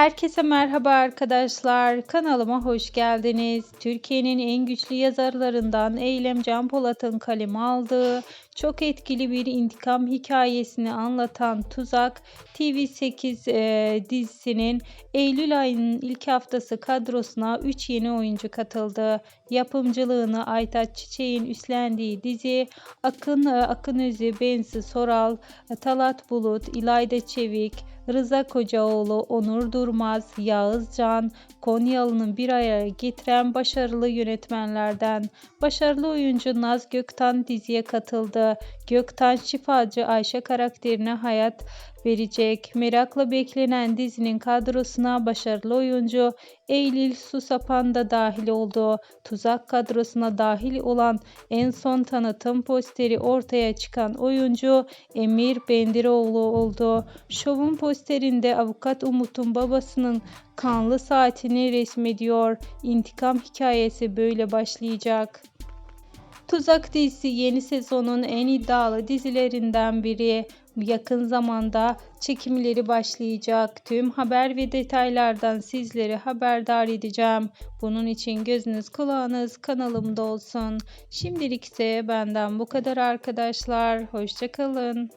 Herkese merhaba arkadaşlar. Kanalıma hoş geldiniz. Türkiye'nin en güçlü yazarlarından Eylem Can Polat'ın kaleme aldığı çok etkili bir intikam hikayesini anlatan Tuzak TV8 e, dizisinin Eylül ayının ilk haftası kadrosuna 3 yeni oyuncu katıldı. Yapımcılığını Aytaç Çiçek'in üstlendiği dizi Akın e, Akın Özü, Bensi Soral, Talat Bulut, İlayda Çevik, Rıza Kocaoğlu, Onur Durmaz, Yağız Can, Konyalı'nın bir araya getiren başarılı yönetmenlerden. Başarılı oyuncu Naz Göktan diziye katıldı. Göktan şifacı Ayşe karakterine hayat verecek. Merakla beklenen dizinin kadrosuna başarılı oyuncu Eylül Susapan da dahil oldu. Tuzak kadrosuna dahil olan en son tanıtım posteri ortaya çıkan oyuncu Emir Bendiroğlu oldu. Şovun posterinde avukat Umut'un babasının kanlı saatini resmediyor. İntikam hikayesi böyle başlayacak. Tuzak dizisi yeni sezonun en iddialı dizilerinden biri. Yakın zamanda çekimleri başlayacak. Tüm haber ve detaylardan sizleri haberdar edeceğim. Bunun için gözünüz kulağınız kanalımda olsun. Şimdilik ise benden bu kadar arkadaşlar. Hoşçakalın.